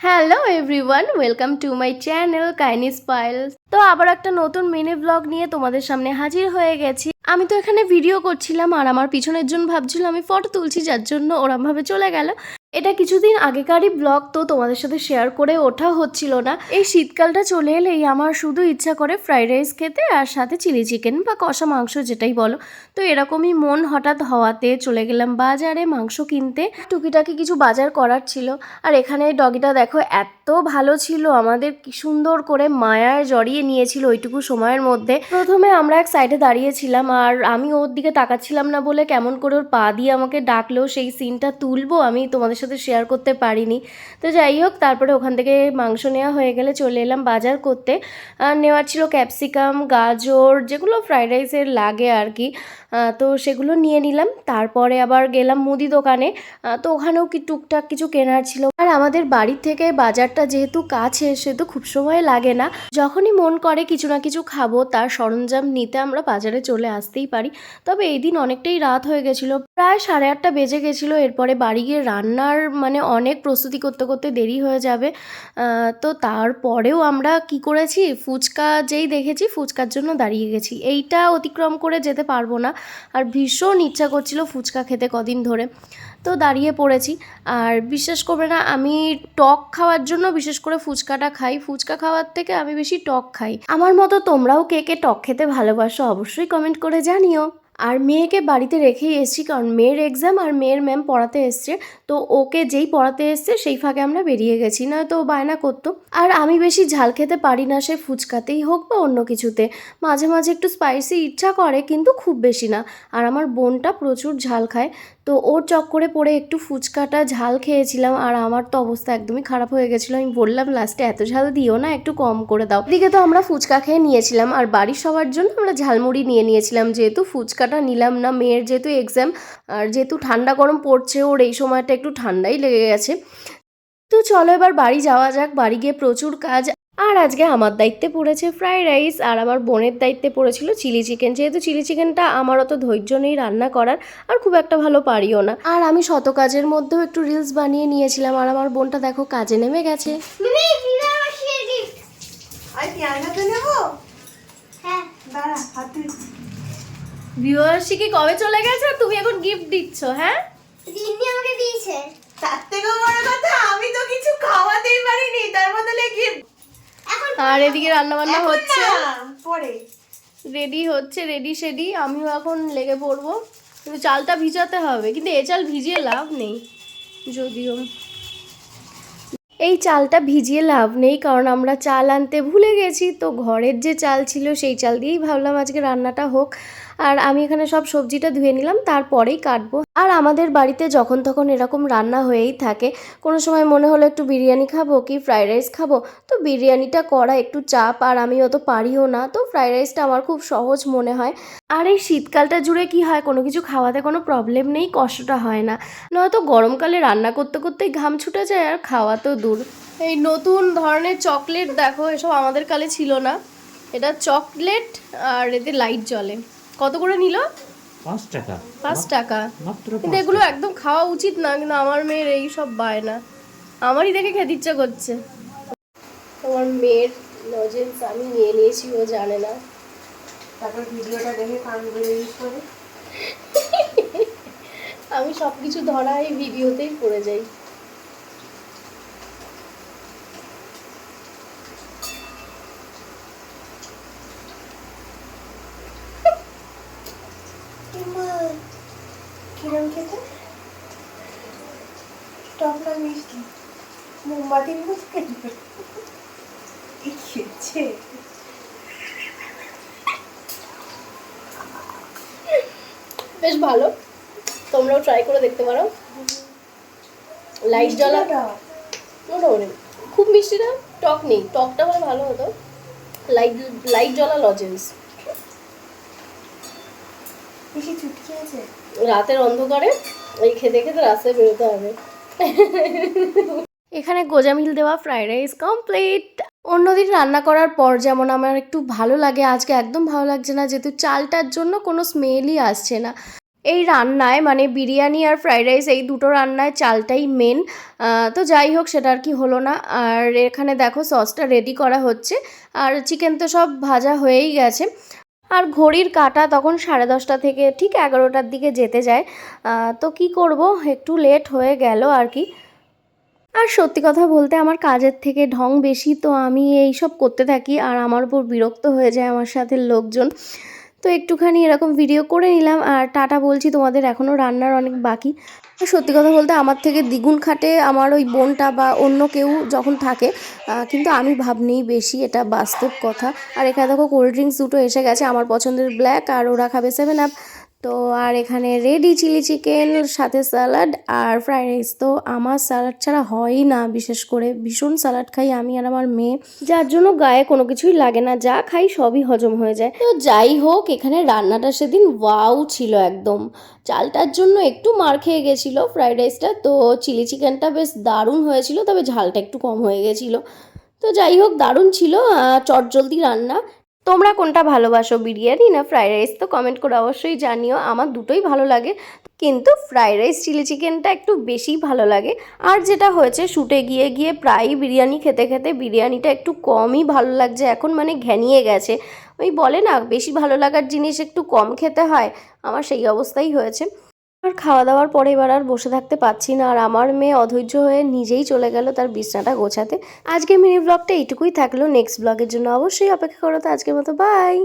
Hello everyone welcome to my channel কাইনিস files তো আবার একটা নতুন মিনি ব্লগ নিয়ে তোমাদের সামনে হাজির হয়ে গেছি। আমি তো এখানে ভিডিও করছিলাম আর আমার পিছনের জন্য ভাবছিল আমি ফটো তুলছি, যার জন্য ওরমভাবে চলে গেল। এটা কিছুদিন আগেকারই ব্লগ তো তোমাদের সাথে শেয়ার করে ওঠা হচ্ছিল না। এই শীতকালটা চলে এলেই আমার শুধু ইচ্ছা করে ফ্রাইড রাইস খেতে আর সাথে চিলি চিকেন বা কষা মাংস যেটাই বলো। তো এরকমই মন হঠাৎ হওয়াতে চলে গেলাম বাজারে মাংস কিনতে। টুকিটাকি কিছু বাজার করার ছিল। আর এখানে ডগিটা দেখো এত ভালো ছিল, আমাদের কি সুন্দর করে মায়ায় জড়িয়ে নিয়েছিল ওইটুকু সময়ের মধ্যে। প্রথমে আমরা এক সাইডে দাঁড়িয়েছিলাম আর আমি ওর দিকে তাকাচ্ছিলাম না বলে কেমন করে ওর পা দিয়ে আমাকে ডাকলেও সেই সিনটা তুলবো, আমি তোমাদের সাথে শেয়ার করতে পারিনি। তো যাই হোক, তারপরে ওখান থেকে মাংস নেওয়া হয়ে গেলে চলে এলাম বাজার করতে। আর নেওয়ার ছিল ক্যাপসিকাম গাজর, যেগুলো ফ্রাইড রাইসের লাগে আর কি। তো সেগুলো নিয়ে নিলাম, তারপরে আবার গেলাম মুদি দোকানে। তো ওখানেও কি টুকটাক কিছু কেনার ছিল। আর আমাদের বাড়ির থেকে বাজারটা যেহেতু কাছে, সেহেতু খুব সময় লাগে না। যখনই মন করে কিছু না কিছু খাব, তার সরঞ্জাম নিতে আমরা বাজারে চলে আসতেই পারি। তবে এই দিন অনেকটাই রাত হয়ে গেছিল। প্রায় সাড়ে আটটা বেজে গেছিল, এরপরে বাড়ি গিয়ে রান্নার মানে অনেক প্রস্তুতি করতে করতে দেরি হয়ে যাবে। তো তারপরেও আমরা কি করেছি? ফুচকা যেই দেখেছি, ফুচকার জন্য দাঁড়িয়ে গেছি। এইটা অতিক্রম করে যেতে পারব না। আর ভীষণ ইচ্ছা করছিল ফুচকা খেতে কদিন ধরে। তো দাঁড়িয়ে পড়েছি। আর বিশ্বাস করবে না, আমি টক খাওয়ার জন্য বিশেষ করে ফুচকাটা খাই। ফুচকা খাওয়ার থেকে আমি বেশি টক খাই। আমার মতো তোমরাও কে কে টক খেতে ভালোবাসো অবশ্যই কমেন্ট করে জানিও। আর মেয়েকে বাড়িতে রেখেই এসেছি, কারণ মেয়ের এক্সাম আর মেয়ের ম্যাম পড়াতে এসছে। তো ওকে যেই পড়াতে এসছে, সেই ফাঁকে আমরা বেরিয়ে গেছি, নয়তো ও বায়না করতো। আর আমি বেশি ঝাল খেতে পারি না, সে ফুচকাতেই হোক বা অন্য কিছুতে। মাঝে মাঝে একটু স্পাইসি ইচ্ছা করে, কিন্তু খুব বেশি না। আর আমার বোনটা প্রচুর ঝাল খায়। তো ওর চক্করে পড়ে একটু ফুচকাটা ঝাল খেয়েছিলাম আর আমার তো অবস্থা একদমই খারাপ হয়ে গেছিল। আমি বললাম, লাস্টে এত ঝাল দিও না, একটু কম করে দাও। এদিকে তো আমরা ফুচকা খেয়ে নিয়েছিলাম আর বাড়ির সবার জন্য আমরা ঝালমুড়ি নিয়ে নিয়েছিলাম। যেহেতু ফুচকাটা নিলাম না, মেয়ের যেহেতু এক্সাম আর যেহেতু ঠান্ডা গরম পড়ছে, ওর এই সময়টা একটু ঠান্ডাই লেগে গেছে। তো চলো এবার বাড়ি যাওয়া যাক, বাড়ি গিয়ে প্রচুর কাজ আর আজকে আমার দায়িত্বে পড়েছে ফ্রাইড রাইস আর আমার বোনের দায়িত্বে পড়েছিল চিলি চিকেন যেহেতু চিলি চিকেনটা আমার অত ধৈর্য নেই রান্না করার আর খুব একটা ভালো পারিও না। আর আমি শত কাজের মধ্যেও একটু রিলস বানিয়ে নিয়েছিলাম আর আমার বোনটা দেখো কাজে নেমে গেছে। হ্যাঁ। দাঁড়া হাতে ভিউয়ার্সি কি কবে চলে গেছে? আর তুমি এখন গিফট দিচ্ছ হ্যাঁ? দিদি আমাকে দিয়েছে। তার থেকেও বড় কথা আমি তো কিছু খাওয়াতেই পারিনি তার বদলে গিফট আর এদিকে রান্না বান্না হচ্ছে। পরে। রেডি হচ্ছে রেডি সেডি। আমিও এখন লেগে পড়ব। কিন্তু চালটা ভিজাতে হবে কিন্তু এ চাল ভিজিয়ে লাভ নেই যদিও। এই চালটা ভিজিয়ে লাভ নেই কারণ আমরা চাল আনতে ভুলে গেছি। তো ঘরের যে চাল ছিল সেই চাল দিয়েই ভাবলাম আজকে রান্নাটা হোক। আর আমি এখানে সব সবজিটা ধুয়ে নিলাম তারপরেই কাটবো। আর আমাদের বাড়িতে যখন তখন এরকম রান্না হয়েই থাকে। কোনো সময় মনে হলো একটু বিরিয়ানি খাব কি ফ্রাইড রাইস খাব? তো বিরিয়ানিটা করা একটু চাপ আর আমি অত পারিও না। তো ফ্রাইড রাইসটা আমার খুব সহজ মনে হয়। আর এই শীতকালটা জুড়ে কি হয়? কোনো কিছু খাওয়াতে কোনো প্রবলেম নেই, কষ্টটা হয় না। নয়তো গরমকালে রান্না করতে করতেই ঘাম ছুটে যায় আর খাওয়া তো দূর। এই নতুন ধরনের চকলেট দেখো, এসব আমাদের কালে ছিল না। এটা চকলেট আর এতে লাইট জ্বলে। কত করে নিল? পাঁচ টাকা। পাঁচ টাকা? মাত্র কিন্তু এগুলো একদম খাওয়া উচিত না কিন্তু আমার মেয়ের এই সব বায়না। আমারই দেখে খেতে ইচ্ছা করছে। তোমার মেয়ের লজেন্স আমি নিয়ে নিয়েছি ও জানে না। তারপর ভিডিওটা দেখে কানগুলো ইউজ করে। আমি সব কিছু ধরা এই ভিডিওতেই পড়ে যাই। কিরম খেতে? টক না মিষ্টি। মোমবাতির মতো খেয়েছে? বেশ ভালো। তোমরাও ট্রাই করে দেখতে পারো। লাইট জ্বলা মোটামুটি খুব মিষ্টি না টক নেই। টকটা ভালো হতো। লাইট লাইট জ্বলা লজেন্স বেশি চুটকি আছে রাতের অন্ধকারে এই খেতে খেতে রাস্তায় বেরোতে হবে। এখানে গোজামিল দেওয়া ফ্রাইড রাইস কমপ্লিট অন্যদিন রান্না করার পর যেমন আমার একটু ভালো লাগে আজকে একদম ভালো লাগছে না যেহেতু চালটার জন্য কোনো স্মেলই আসছে না। এই রান্নায় মানে বিরিয়ানি আর ফ্রাইড রাইস এই দুটো রান্নায় চালটাই মেন তো যাই হোক সেটা আর কি হলো না। আর এখানে দেখো সসটা রেডি করা হচ্ছে। আর চিকেন তো সব ভাজা হয়েই গেছে। আর ঘড়ির কাটা তখন সাড়ে দশটা থেকে ঠিক এগারোটার দিকে যেতে যায়। তো কি করব? একটু লেট হয়ে গেল আর কি। আর সত্যি কথা বলতে আমার কাজের থেকে ঢং বেশি, তো আমি এই সব করতে থাকি আর আমার উপর বিরক্ত হয়ে যায় আমার সাথে লোকজন। তো একটুখানি এরকম ভিডিও করে নিলাম। আর টাটা বলছি তোমাদের এখনও রান্নার অনেক বাকি। সত্যি কথা বলতে আমার থেকে দ্বিগুণ খাটে আমার ওই বোনটা বা অন্য কেউ যখন থাকে কিন্তু আমি ভাবনেই বেশি এটা বাস্তব কথা। আর এখানে দেখো কোল্ড ড্রিঙ্কস দুটো এসে গেছে, আমার পছন্দের ব্ল্যাক আর ওরা খাবে সেভেন আপ তো আর এখানে রেডি চিলি চিকেন সাথে স্যালাড আর ফ্রাইড রাইস তো আমার স্যালাড ছাড়া হয়ই না, বিশেষ করে ভীষণ স্যালাড খাই আমি আর আমার মেয়ে। যার জন্য গায়ে কোনো কিছুই লাগে না, যা খাই সবই হজম হয়ে যায়। তো যাই হোক, এখানে রান্নাটা সেদিন ওয়াও ছিল একদম। চালটার জন্য একটু মার খেয়ে গেছিল ফ্রাইড রাইসটা তো চিলি চিকেনটা বেশ দারুণ হয়েছিল, তবে ঝালটা একটু কম হয়ে গেছিল। তো যাই হোক, দারুণ ছিল চটজলদি রান্না। তোমরা কোনটা ভালোবাসো, বিরিয়ানি না ফ্রাইড রাইস? তো কমেন্ট করে অবশ্যই জানিও, আমার দুটোই ভালো লাগে। কিন্তু ফ্রাইড রাইস, চিলি চিকেনটা একটু বেশি ভালো লাগে। আর যেটা হয়েছে শুটে গিয়ে গিয়ে প্রায়ই বিরিয়ানি খেতে খেতে বিরিয়ানিটা একটু কমই ভালো লাগছে, এখন মানে ঘ্যানিয়ে গেছে। ওই বলে না, বেশি ভালো লাগার জিনিস একটু কম খেতে হয়, আমার সেই অবস্থাই হয়েছে। আর খাওয়া দাওয়ার পরে এবার আর বসে থাকতে পারছি না। আর আমার মেয়ে অধৈর্য হয়ে নিজেই চলে গেল তার বিছনাটা গোছাতে। আজকে মিনি ব্লগটা এইটুকুই থাকল। নেক্সট ব্লগের জন্য অবশ্যই অপেক্ষা করো তো আজকের মতো। বাই